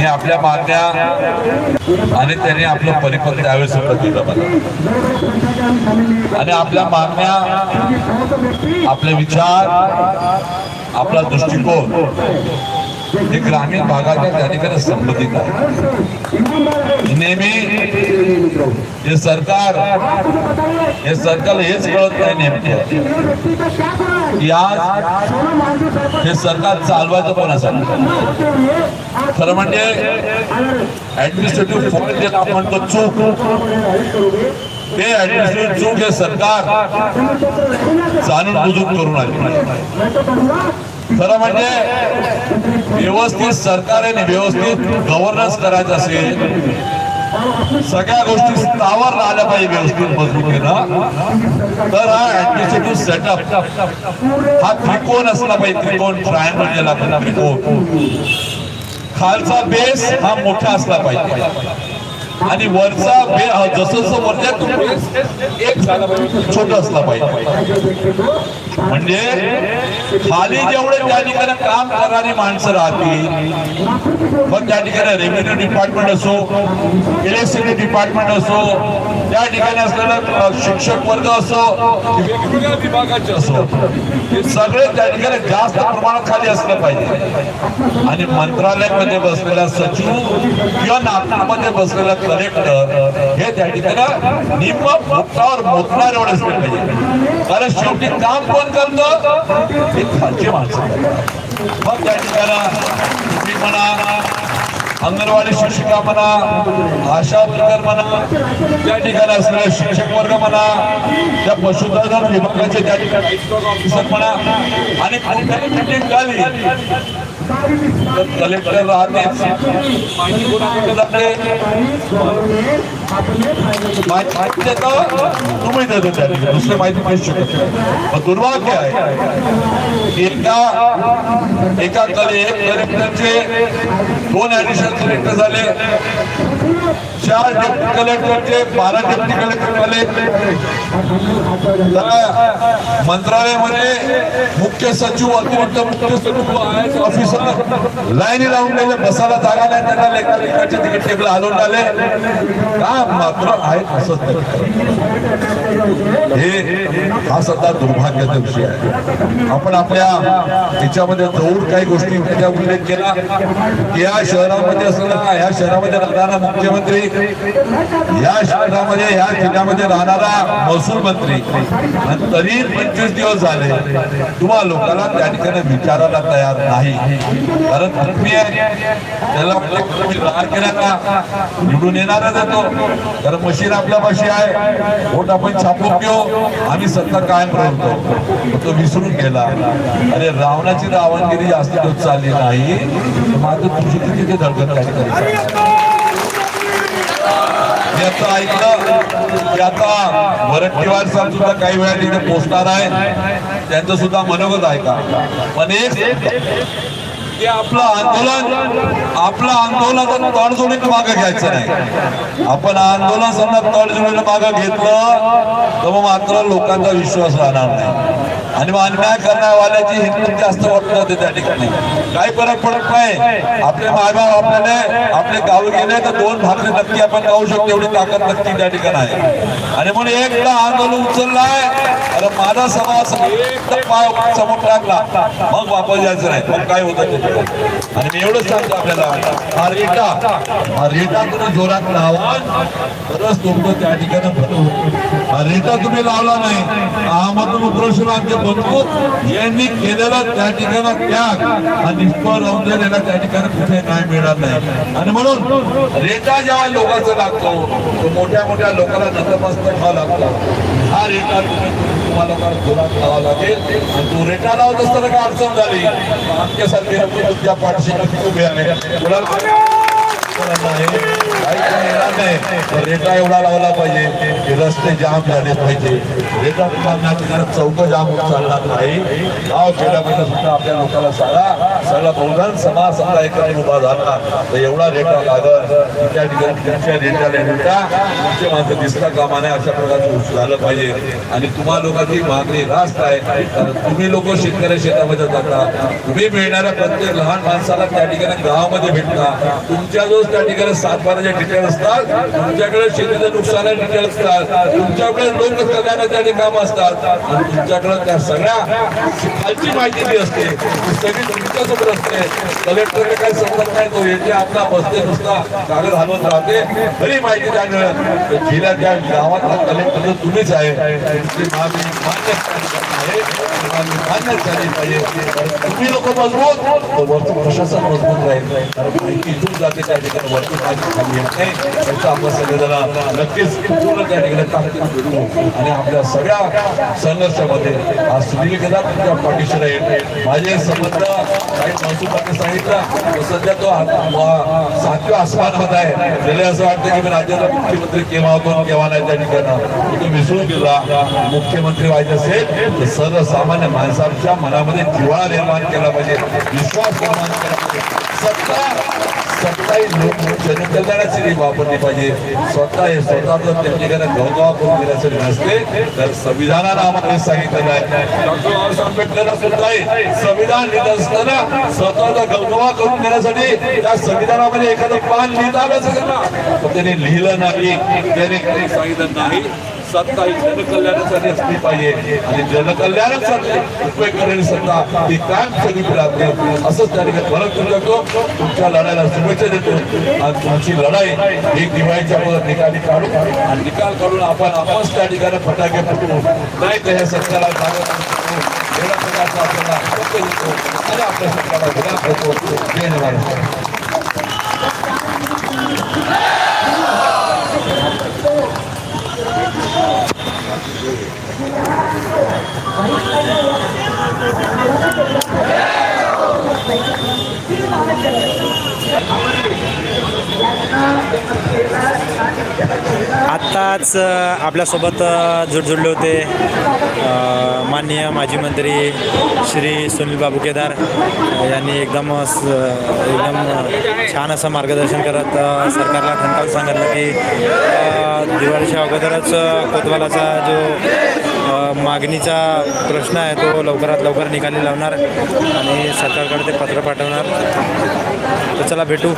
मी आपल्या मागण्या आणि त्यांनी आपलं परिपक्व त्यावेळेस दिलं मला. आणि आपल्या मागण्या आपले विचार आपला दृष्टिकोन हे ग्रामीण भागाच्या त्या ठिकाणी संबंधित आहे. नेहमी हे सरकार हे सरकारला हेच कळत नाही नेमके. आज हे सरकार चालवायचं कोणासाठी? खरं म्हणजे ऍडमिनिस्ट्रेटिव्ह फॉल्ट जे आपण म्हणतो चूक. ते ऍडमिनिस्ट्रेटिव्ह चूक हे सरकार जाणून बुजून करून आले. खरं म्हणजे व्यवस्थित सरकारने व्यवस्थित गव्हर्नन्स करायचं असेल सगळ्या गोष्टी स्थावर राहिल्या पाहिजे व्यवस्थित मजबूतीनं. तर हा ऍडमिनिस्ट्रेटिव्ह सेटअप हा त्रिकोण असला पाहिजे त्रिकोण ट्रायंगल ज्याला त्रिकोण. खालचा बेस हा मोठा असला पाहिजे. आणि वरचा बे हा जसं जसं वरच्या एक छोट छोटा असला पाहिजे. म्हणजे खाली जेवढे त्या ठिकाणी काम करणारी माणसं राहतील मग त्या ठिकाणी रेव्हेन्यू डिपार्टमेंट असो इलेक्ट्रिसिटी डिपार्टमेंट असो त्या ठिकाणी असलेला शिक्षक वर्ग असो वेगवेगळ्या विभागाचे असो हे सगळे त्या ठिकाणी जास्त प्रमाणात खाली असलं पाहिजे. आणि मंत्रालयामध्ये बसलेला सचिव किंवा नागपूरमध्ये बसलेला कलेक्टर हे त्या ठिकाणी निम्म मुक्तावर मोतणार एवढे असले पाहिजे. कारण शेवटी काम कोण करतं? हे खालची माणसं. मग त्या ठिकाणी तुम्ही म्हणा अंगणवाडी शिक्षिका म्हणा आशा वर्कर म्हणा त्या ठिकाणी असणारे शिक्षक वर्ग म्हणा त्या पशुधन विभागाचे त्या ठिकाणी ऑफिसर म्हणा आणि कुठल्याही meeting झाली तर कलेक्टर राहते माहिती जाते? माहिती देतो. तुम्ही देतो त्या दुसरी माहिती नाही शकत पण दुर्भाग्य आहे. की एका एका कले एक कलेक्टरचे दोन ऍडिशनल कलेक्टर झाले. चार डेप्टी कलेक्टरचे बारा डेप्टी कलेक्टर झाले. मंत्रालयामध्ये मुख्य सचिव अतिरिक्त मुख्य सचिव ऑफिसर लाईनी लावून गेले बसायला जागा नाही त्यांना लेखा लेखाचे तिकीट टेबल हलवून आले का मात्र आहेत असंच हे हा सध्या दुर्भाग्याचा विषय आहे. आपण आपल्या याच्यामध्ये जवळ काही गोष्टी उल्लेख केला. या शहरामध्ये असणारा या शहरामध्ये राहणारा मुख्यमंत्री या शहरामध्ये या जिल्ह्यामध्ये राहणारा महसूल मंत्री. आणि तरी पंचवीस दिवस झाले तुम्हा लोकांना त्या ठिकाणी विचारायला तयार नाही. कारण त्याला राग केला का? निवडून येणारा जातो तर मशीन आपल्या पाशी आहे. वोट आपण छापून घेऊ आम्ही सत्ता कायम राहतो. तो विसरून गेला. अरे रावणाची रावणगिरी जास्त दिवस चालली नाही. माझं तुझी किती ते धडकत काय करायचं आता ऐकलं. की आता वरट्टीवार साहेब सुद्धा काही वेळा तिथे पोचणार आहे त्यांचं सुद्धा मनोगत ऐका पण एक की आपलं आंदोलन आपलं आंदोलन तडजोडीनं मागं घ्यायचं नाही. आपण आंदोलन समजा तडजोडीनं मागं घेतलं तर मग मात्र लोकांचा विश्वास राहणार नाही. आणि मग अन्याय करण्यावाल्याची हिंमत जास्त वाटत होते त्या ठिकाणी. काही फरक पडत नाही. आपले मायबाप आपल्याला आपले गाव गेले तर दोन भाकरी नक्की आपण गाऊ शकतो एवढी ताकद नक्की त्या ठिकाणी आहे. आणि म्हणून एकदा आंदोलन उचललाय अरे माझा समाज एकदा पाय समोर टाकला मग वापस जायचं नाही. मग काय होतं आणि मी एवढंच सांगतो आपल्याला. हा रेटा हा रेटा तुम्ही जोरात लावा. तरच तुमचं त्या ठिकाणी भलं होईल. हा रेटा तुम्ही लावला नाही. अहमद उपोषण आमचे बंधू यांनी केलेला त्या ठिकाणी त्याग हा निष्फळ राहून जाईल त्या ठिकाणी कुठे नाही मिळणार नाही. आणि म्हणून रेटा जेव्हा लोकांचा लागतो तो मोठ्या मोठ्या लोकांना नतमस्तक व्हावा लागतो. हा रेटा तुम्ही तुम्हाला लोकांना जोरात लावा लागेल. आणि तो रेटा लावत असताना काय अडचण झाली? आमच्यासारखे लोक तुमच्या उभे आहे? येणार नाही. रेटा एवढा लावला पाहिजे की रस्ते जाम झाले पाहिजे. रेटा चौक जाम होऊन चालणार नाही. गाव खेड्यामध्ये सुद्धा आपल्या लोकांना सारा सगळा बहुजन समाज सगळा एकत्र उभा झाला. तर एवढा रेटा लागल. त्या ठिकाणी त्यांच्या रेटाला रेटा तुमचे माणसं दिसता कामा नये अशा प्रकारचं झालं पाहिजे. आणि तुम्हा लोकांची मागणी रास्त आहे. कारण तुम्ही लोक शेतकऱ्या शेतामध्ये जाता. तुम्ही मिळणाऱ्या प्रत्येक लहान माणसाला त्या ठिकाणी गावामध्ये भेटता. तुमच्या जो त्या ठिकाणी सातबाराच्या डिटेल असतात. तुमच्याकडे शेतीचं नुकसानाचे डिटेल असतात. तुमच्याकडे लोक कल्याणाचे काम असतात. आणि तुमच्याकडे त्या सगळ्या खालची माहिती जी असते सगळी तुमच्यासोबत असते. कलेक्टरने काही समजत नाही तो येते आपला बसते नुसता कागद हलवत राहते. खरी माहिती त्या जिल्ह्यात त्या गावातला कलेक्टर तुम्हीच आहे. तुमची मागणी मान्य आहे मान्य झाली पाहिजे. तुम्ही लोक मजबूत. तर प्रशासन मजबूत राहील. कारण माहिती इथून जाते त्या ठिकाणी. वरती माहिती खाली येत आपण सगळेजण नक्कीच पूर्ण त्या ठिकाणी ताकद भेटू आणि आपल्या सगळ्या संघर्षामध्ये आज सुनील केदार तुमच्या पाठीशी राहील. माझे संबंध काही महसूलबाने सांगितलं तर सध्या तो सातव्या आसमानामध्ये आहे. त्याला असं वाटतं की मी राज्याला मुख्यमंत्री केव्हा होतो केव्हा नाही त्या ठिकाणी. तो विसरून गेला. मुख्यमंत्री व्हायचं असेल तर सर्वसामान्य माणसाच्या मनामध्ये जिव्हाळा निर्माण केला पाहिजे. विश्वास निर्माण केला पाहिजे. सत्ता सत्ता ही लोक जनकल्याणासाठी वापरली पाहिजे. स्वतः हे स्वतःच त्या ठिकाणी गवगाव करून घेण्यासाठी नसते तर संविधानानं आम्हाला हे सांगितलेलं आहे. डॉक्टर बाबासाहेब आंबेडकरांना सुद्धा संविधान लिहित असताना स्वतःचा गवगवा करून घेण्यासाठी त्या संविधानामध्ये एखादं पान लिहिता आलं पण त्याने लिहिलं नाही त्याने काही सांगितलं नाही. सत्ता ही जनकल्याणासाठी असली पाहिजे. आणि जनकल्याणासाठी उपयोग करणारी सत्ता. ही कायम सगळी राहते असंच त्या ठिकाणी परत करतो तुमच्या लढाईला शुभेच्छा देतो. आणि तुमची लढाई ही दिवाळीच्या अगोदर निकाली काढू. आणि निकाल काढून आपण आपणच त्या ठिकाणी फटाके फुटू नाही तर ह्या सत्याला आपल्याला आणि आपल्या सत्याला विधान जय Thank you. आत्ताच आपल्यासोबत जुडजुडले होते माननीय माजी मंत्री श्री सुनील बाबू केदार. यांनी एकदम एकदम छान असं मार्गदर्शन करत सरकारला ठणकावून सांगितलं की दिवाळीच्या अगोदरच कोतवालाचा जो मागणीचा प्रश्न आहे तो लवकरात लवकर निकाली लावणार आणि सरकारकडे ते पत्र पाठवणार. तर चला भेटू.